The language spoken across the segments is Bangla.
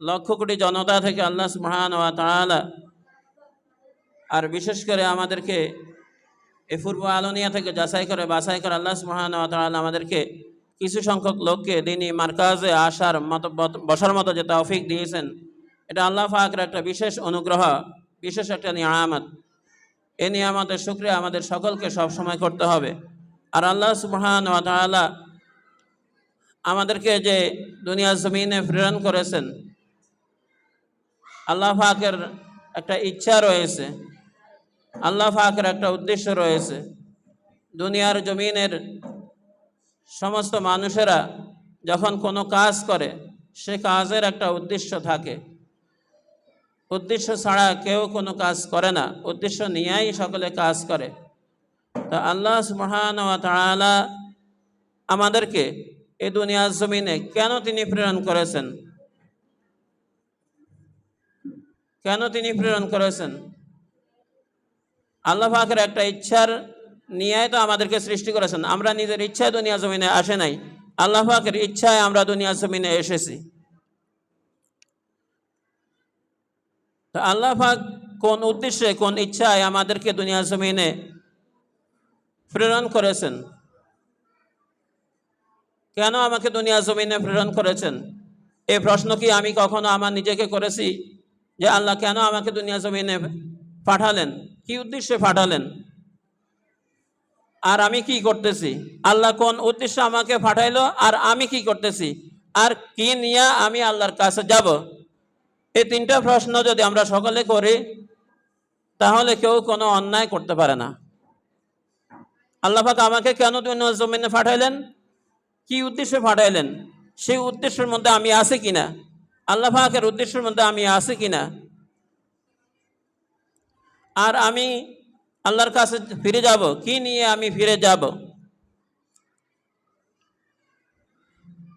লক্ষ কোটি জনতা থেকে আল্লাহ সুবহান ওয়া তাআলা আর বিশেষ করে আমাদেরকে এ পূর্ব আলোনিয়া থেকে যাচাই করে বাছাই করে আল্লাহ সুবহান ওয়া তাআলা আমাদেরকে কিছু সংখ্যক লোককে তিনি মার্কাজে আসার মতো বসার মতো যে তৌফিক দিয়েছেন, এটা আল্লাহ পাকের একটা বিশেষ অনুগ্রহ, বিশেষ একটা নিয়ামত। এই নিয়ামতের শুক্রিয়া আমাদের সকলকে সব সময় করতে হবে। আর আল্লাহ সুবহান ওয়া তাআলা আমাদেরকে যে দুনিয়া জমিনে প্রেরণ করেছেন আল্লাহ পাকের একটা ইচ্ছা রয়েছে, আল্লাহ পাকের একটা উদ্দেশ্য রয়েছে। দুনিয়ার জমিনের সমস্ত মানুষেরা যখন কোনো কাজ করে, সে কাজের একটা উদ্দেশ্য থাকে। উদ্দেশ্য ছাড়া কেউ কোনো কাজ করে না, উদ্দেশ্য নিয়েই সকলে কাজ করে। তা আল্লাহ সুবহান তাআলা আমাদেরকে এই দুনিয়ার জমিনে কেন তিনি প্রেরণ করেছেন? কেন তিনি প্রেরণ করেছেন? আল্লাহ পাকের একটা ইচ্ছার নিয়ে তো আমাদেরকে সৃষ্টি করেছেন। আমরা নিজের ইচ্ছায় দুনিয়া জমিনে আসে নাই। আল্লাহ পাকের ইচ্ছায় আমরা দুনিয়া জমিনে এসেছি। তো আল্লাহ পাক কোন উদ্দেশ্যে, কোন ইচ্ছায় আমাদেরকে দুনিয়া জমিনে প্রেরণ করেছেন? কেন আমাকে দুনিয়া জমিনে প্রেরণ করেছেন? এই প্রশ্ন কি আমি কখনো আমার নিজেকে করেছি? যে আল্লাহ কেন আমাকে দুনিয়া জমিনে পাঠালেন? কি উদ্দেশ্যে পাঠালেন? আর আমি কি করতেছি? আল্লাহ কোন উদ্দেশ্যে আমাকে পাঠাইলো? আর আমি কি করতেছি? আর কি নিয়ে আমি আল্লাহর কাছে যাব? এই তিনটা প্রশ্ন যদি আমরা সকলে করি, তাহলে কেউ কোনো অন্যায় করতে পারে না। আল্লাহ পাক আমাকে কেন দুনিয়া জমিনে পাঠাইলেন? কি উদ্দেশ্যে পাঠাইলেন? সেই উদ্দেশ্যের মধ্যে আমি আছি কিনা? আল্লাহ পাকের উদ্দেশ্যের মধ্যে আমি আছি কিনা? আর আমি আল্লাহর কাছে ফিরে যাব, কি নিয়ে আমি ফিরে যাব?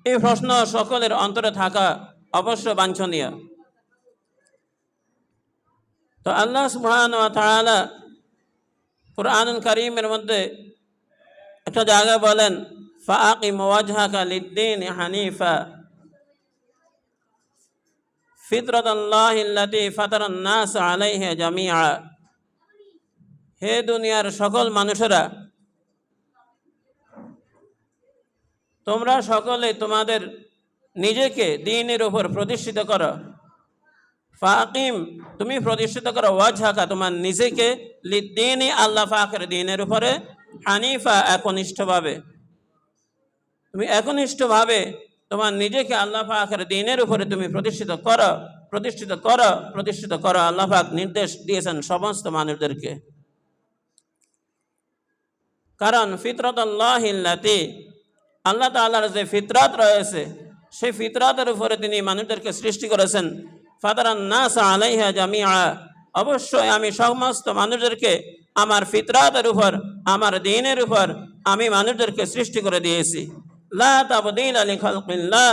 এই প্রশ্ন সকলের অন্তরে থাকা অবশ্য বাঞ্ছনীয়। তো আল্লাহ ওয়া তাআলা কুরআনুল মধ্যে একটা জায়গায় বলেন, ফাআকিম ওয়াজহাকা লিদ্দিন হানিফা। ফিতরাতাল্লাহিল্লাতী ফাতারান নাস আলাইহা জামিআ। হে দুনিয়ার সকল মানুষেরা, তোমরা সকলে তোমাদের নিজেকে দিনের উপর প্রতিষ্ঠিত করো। ফাকিম, তুমি প্রতিষ্ঠিত করো। ওয়াজহাকা, তোমার নিজেকে লিদ্দিনই আল্লাহ ফাকের দিনের উপরে হানিফা একনিষ্ঠভাবে, তুমি একনিষ্ঠভাবে তোমার নিজেকে আল্লাহ পাকের দিনের উপরে তুমি প্রতিষ্ঠিত করো প্রতিষ্ঠিত করো প্রতিষ্ঠিত করো। আল্লাহ পাক নির্দেশ দিয়েছেন সমস্ত মানুষদেরকে। কারণ ফিতরত আল্লাহিল্লাতি আল্লাহ তাল্লাহর যে ফিতরাত রয়েছে, সেই ফিতরাতের উপরে তিনি মানুষদেরকে সৃষ্টি করেছেন। ফাদারান নাস আলাইহা জামিয়া অবশ্যই আমি সমস্ত মানুষদেরকে আমার ফিতরাতের উপর, আমার দিনের উপর আমি মানুষদেরকে সৃষ্টি করে দিয়েছি। লা তাবদিল আলী খালকিল্লাহ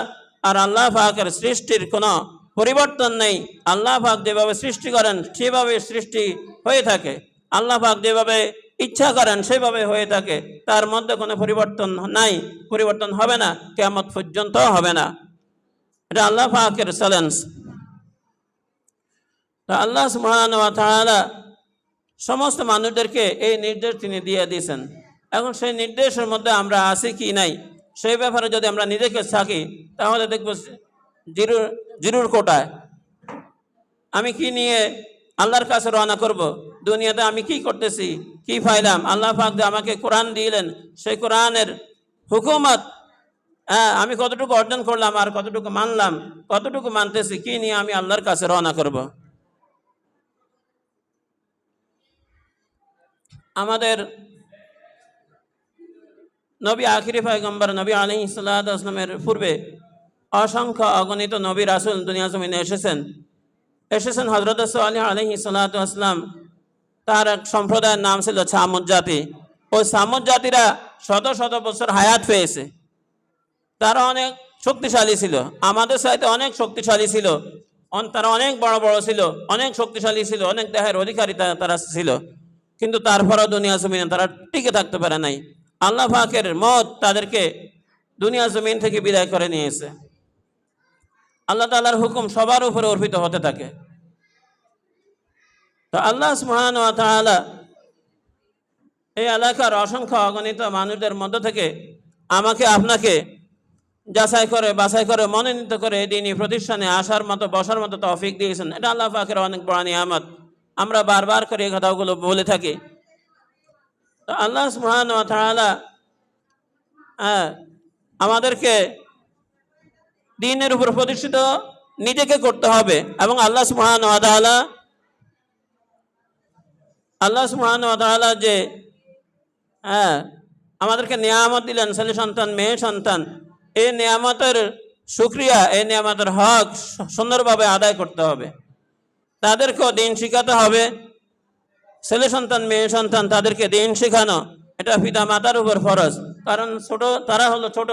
আর আল্লাহ পাকের সৃষ্টির কোনো পরিবর্তন নেই। আল্লাহ পাক যেভাবে সৃষ্টি করেন, সেভাবে সৃষ্টি হয়ে থাকে। আল্লাহ পাক যেভাবে ইচ্ছা করেন, সেভাবে হয়ে থাকে। তার মধ্যে কোনো পরিবর্তন নাই। পরিবর্তন হবে না কেমত পর্যন্ত হবে না। এটা আল্লাহ পাকের চ্যালেঞ্জ তো আল্লাহ তাআলা সমস্ত মানুষদেরকে এই নির্দেশ তিনি দিয়ে দিয়েছেন। এখন সেই নির্দেশের মধ্যে আমরা আছি কি নাই? সেই ব্যাপারে যদি আমরা নিজেকে থাকি তাহলে দেখব জিরুর জিরুর কোটায়। আমি কি নিয়ে আল্লাহর কাছে রওনা করব? দুনিয়াতে আমি কি করতেছি? কি পাইলাম? আল্লাহ যে আমাকে কোরআন দিলেন, সেই কোরআনের হুকুমত হ্যাঁ আমি কতটুকু অর্জন করলাম আর কতটুকু মানলাম, কতটুকু মানতেছি, কি নিয়ে আমি আল্লাহর কাছে রওনা করব? আমাদের নবী আখিরি পয়গম্বর নবী আলী ইসলামের পূর্বে অসংখ্য অগণিত নবী রাসুল দুনিয়া জমিনে এসেছেন। এসেছেন হজরত আলী আলহি সাল্লাম তার এক সম্প্রদায়ের নাম ছিল সামুদ জাতি। ওই সামুদ জাতিরা শত শত বছর হায়াত পেয়েছে। তারা অনেক শক্তিশালী ছিল। আমাদের সাথে অনেক শক্তিশালী ছিল। তারা অনেক বড় বড় ছিল, অনেক শক্তিশালী ছিল, অনেক দেহের অধিকারী তারা ছিল। কিন্তু তারপরও দুনিয়া জমিনে তারা টিকে থাকতে পারে নাই। আল্লাহ পাকের মত তাদেরকে দুনিয়া জমিন থেকে বিদায় করে নিয়েছে। আল্লাহ তালার হুকুম সবার উপরে অর্পিত হতে থাকে। তো আল্লাহ সুহান এই এলাকার অসংখ্য অগণিত মানুষদের মধ্য থেকে আমাকে, আপনাকে যাচাই করে, বাছাই করে, মনোনীত করে এই দিনই প্রতিষ্ঠানে আসার মতো, বসার মতো তৌফিক দিয়েছেন। এটা আল্লাহ পাকের অনেক বড় নিয়ামত। আমরা বারবার করে এই কথাগুলো বলে থাকি। তো আল্লাহ সুবহান ওয়া হ্যাঁ আমাদেরকে দিনের উপর প্রতিষ্ঠিত নিজেকে করতে হবে এবং আল্লাহ তাআলা, আল্লাহ সুবহান ওয়া যে হ্যাঁ আমাদেরকে নিয়ামত দিলেন, ছেলে সন্তান, মেয়ে সন্তান এই নিয়ামতের সুক্রিয়া এই নিয়ামতের হক সুন্দরভাবে আদায় করতে হবে। তাদেরকেও দিন শিখাতে হবে। ছেলে সন্তান, মেয়ে সন্তান, তাদেরকে দিন শেখানো, এটা পিতা মাতার উপর ফরজ। কারণ ছোট, তারা হলো ছোট।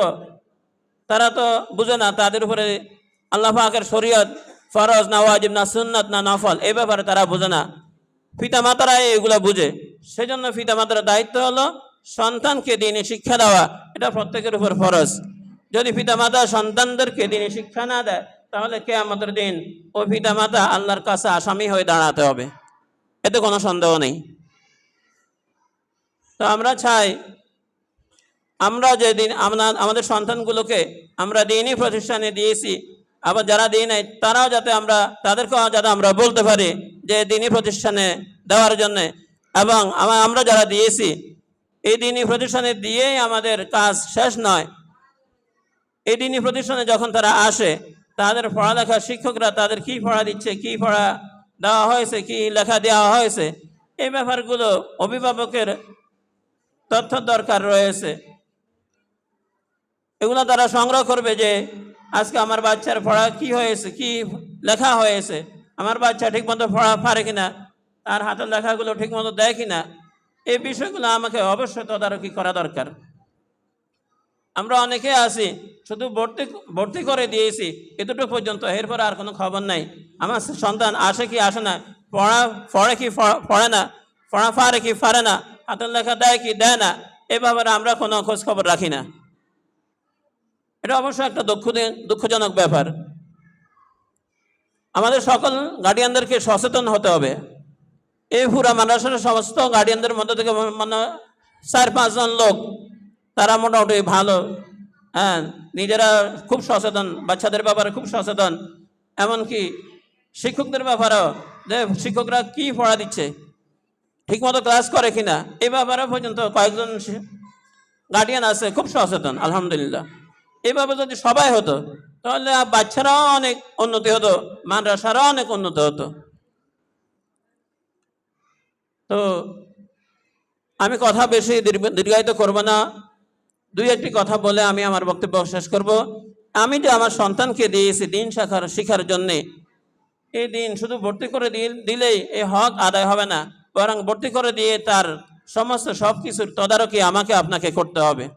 তারা তো বুঝে না তাদের উপরে আল্লাহ শরীয়ত ফরজ না ওয়াজিব, না সুন্নাত, না নফল এই ব্যাপারে তারা বুঝে না। পিতা মাতারা এগুলো বুঝে। সেজন্য পিতা মাতার দায়িত্ব হলো সন্তানকে দিনে শিক্ষা দেওয়া, এটা প্রত্যেকের উপর ফরজ। যদি পিতা মাতা সন্তানদেরকে দিনে শিক্ষা না দেয়, তাহলে কে আমাদের দিন ও পিতা মাতা আল্লাহর কাছে আসামি হয়ে দাঁড়াতে হবে। এতে কোনো সন্দেহ নেই। তো আমরা চাই, আমরা যে দিন আমরা, আমাদের সন্তানগুলোকে আমরা দিনই প্রতিষ্ঠানে দিয়েছি, আবার যারা দিই নাই, তারাও যাতে আমরা, তাদেরকেও যাতে আমরা বলতে পারি যে দিনই প্রতিষ্ঠানে দেওয়ার জন্য। এবং আমরা যারা দিয়েছি, এই দিনই প্রতিষ্ঠানে দিয়েই আমাদের কাজ শেষ নয়। এই দিনই প্রতিষ্ঠানে যখন তারা আসে, তাদের পড়ালেখা শিক্ষকরা তাদের কি পড়া দিচ্ছে, কি পড়া দেওয়া হয়েছে কি লেখা দেওয়া হয়েছে? এই ব্যাপারগুলো অভিভাবকের তথ্য দরকার রয়েছে। এগুলো তারা সংগ্রহ করবে যে, আজকে আমার বাচ্চার পড়া কি হয়েছে, কি লেখা হয়েছে, আমার বাচ্চা ঠিকমতো পড়া পারে কিনা, তার হাতের লেখাগুলো ঠিকমতো দেয় কিনা, এই বিষয়গুলো আমাকে অবশ্যই তদারকি করা দরকার। আমরা অনেকে আছি, শুধু ভর্তি ভর্তি করে দিয়েছি, এতটুকু পর্যন্ত। এরপর আর কোনো খবর নাই। আমার সন্তান আসে কি আসে না, পড়া, পড়ে কি পড়ে না, পড়া পারে কি পারে না, হাতের লেখা দেয় কি দেয় না, এ ব্যাপারে আমরা কোনো খোঁজ খবর রাখি না। এটা অবশ্য একটা দুঃখ দুঃখজনক ব্যাপার। আমাদের সকল গার্ডিয়ানদেরকে সচেতন হতে হবে। এই পুরা মানুষের সমস্ত গার্ডিয়ানদের মধ্যে থেকে মানে চার পাঁচজন লোক তারা মোটামুটি ভালো। হ্যাঁ নিজেরা খুব সচেতন, বাচ্চাদের ব্যাপারে খুব সচেতন। এমনকি শিক্ষকদের ব্যাপারেও, যে শিক্ষকরা কি পড়া দিচ্ছে, ঠিকমতো ক্লাস করে কিনা এই ব্যাপারে পর্যন্ত কয়েকজন গার্ডিয়ান আছে, খুব সচেতন, আলহামদুলিল্লাহ। এভাবে যদি সবাই হতো, তাহলে বাচ্চারাও অনেক উন্নতি হতো, মাদ্রাসারাও অনেক উন্নত হতো। তো, আমি কথা বেশি দীর্ঘায়িত করব না। দুই একটি কথা বলে আমি আমার বক্তব্য শেষ করব। আমি যে আমার সন্তানকে দিয়েছি দিন শাখার, শিখার জন্যে। এই দিন শুধু ভর্তি করে দিল- দিলেই এই হক আদায় হবে না। বরং ভর্তি করে দিয়ে তার সমস্ত সব কিছুর তদারকি আমাকে, আপনাকে করতে হবে।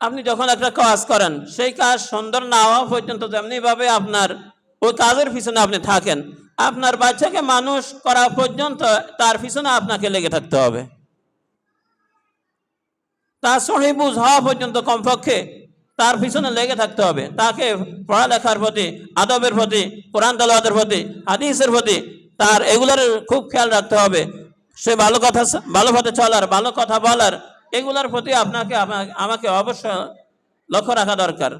আপনি যখন একটা কাজ করেন, সেই কাজ সুন্দর না হওয়া পর্যন্ত যেমনিভাবে আপনার ওই কাজের পিছনে আপনি থাকেন, আপনার বাচ্চাকে মানুষ করা পর্যন্ত তার পিছনে আপনাকে লেগে থাকতে হবে। তার সহিবুজ হওয়া পর্যন্ত কমপক্ষে তার পিছনে লেগে থাকতে হবে। তাকে পড়ালেখার প্রতি, আদবের প্রতি, কোরআন তালাওয়াতের প্রতি, হাদিসের প্রতি তার এগুলোর খুব খেয়াল রাখতে হবে। সে ভালো কথা ভালো পথে চলার, ভালো কথা বলার এগুলোর প্রতি আপনাকে আমা- আমাকে অবশ্য লক্ষ্য রাখা দরকার।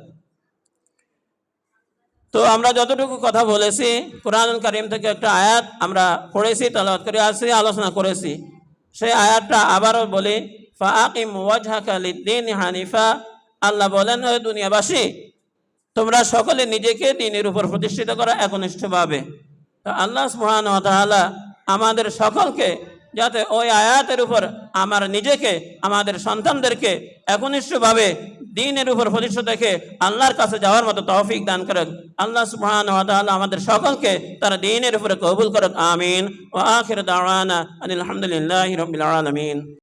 তো আমরা যতটুকু কথা বলেছি কোরআন কারিম থেকে একটা আয়াত আমরা পড়েছি, তালাওয়াত করে আসছি আলোচনা করেছি। সেই আয়াতটা আবারও বলি ফাকিম ওয়াজহাকা লিদ্দিন হানিফা। আল্লাহ বলেন ওই দুনিয়াবাসী, তোমরা সকলে নিজেকে দিনের উপর প্রতিষ্ঠিত করা একনিষ্ঠভাবে। তো আল্লাহ সুবহান ওয়া আমাদের সকলকে যাতে ওই আয়াতের উপর আমার নিজেকে, আমাদের সন্তানদেরকে একনিষ্ঠভাবে দিনের উপর প্রতিষ্ঠিত দেখে আল্লাহর কাছে যাওয়ার মতো তৌফিক দান করুক আল্লাহ তাআলা আমাদের সকলকে তারা দিনের উপরে কবুল করুক। আমিন। ওয়া আখির দাওয়ানা আলহামদুলিল্লাহি রাব্বিল